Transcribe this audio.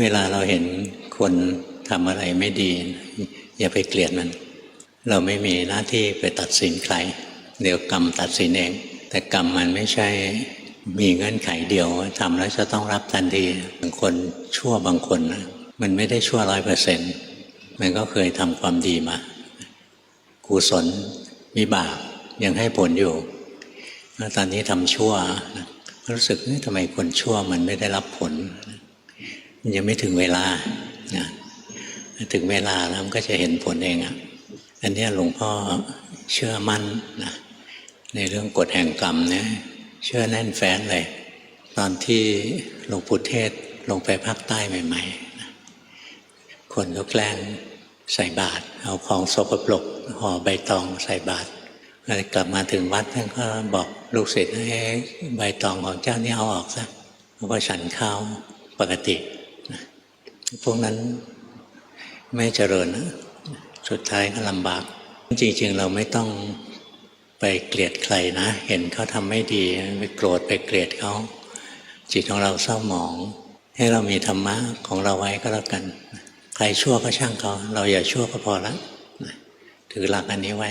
เวลาเราเห็นคนทำอะไรไม่ดี อย่าไปเกลียดมัน เราไม่มีหน้าที่ไปตัดสินใคร เดี๋ยวกรรมตัดสินเอง แต่กรรมมันไม่ใช่มีเงื่อนไขเดียวทำแล้วจะต้องรับทันทีบางคนชั่วบางคนนะมันไม่ได้ชั่วร้อยเปอร์เซ็นต์มันก็เคยทำความดีมากุศลวิบากยังให้ผลอยู่ตอนนี้ทำชั่วรู้สึกทำไมคนชั่วมันไม่ได้รับผล ยังไม่ถึงเวลานะถึงเวลาแล้วมันก็จะเห็นผลเองอะ่ะอันนี้หลวงพ่อเชื่อมั่นนะในเรื่องกฎแห่งกรรมเนี่ยเชื่อแน่นแฟ้นเลย ตอนที่หลวงปู่เทศลงไปภาคใต้ใหม่ๆนะคนก็แกล้งใส่บาตรเอาของสกปรกห่อใบตองใส่บาตรแล้วกลับมาถึงวัดท่านก็บอกลูกศิษย์ให้ใบตองของเจ้านี่เอาออกซะเพราะว่าฉันข้าวปกติ พวกนั้นไม่เจริญนะสุดท้ายก็ลำบาก จริง ๆ เราไม่ต้องไปเกลียดใครนะ เห็นเขาทำไม่ดีไปโกรธไปเกลียดเขาจิตของเราเศร้าหมอง ให้เรามีธรรมะของเราไว้ก็แล้วกัน ใครชั่วก็ช่างเขา เราอย่าชั่วก็พอละถือหลักอันนี้ไว้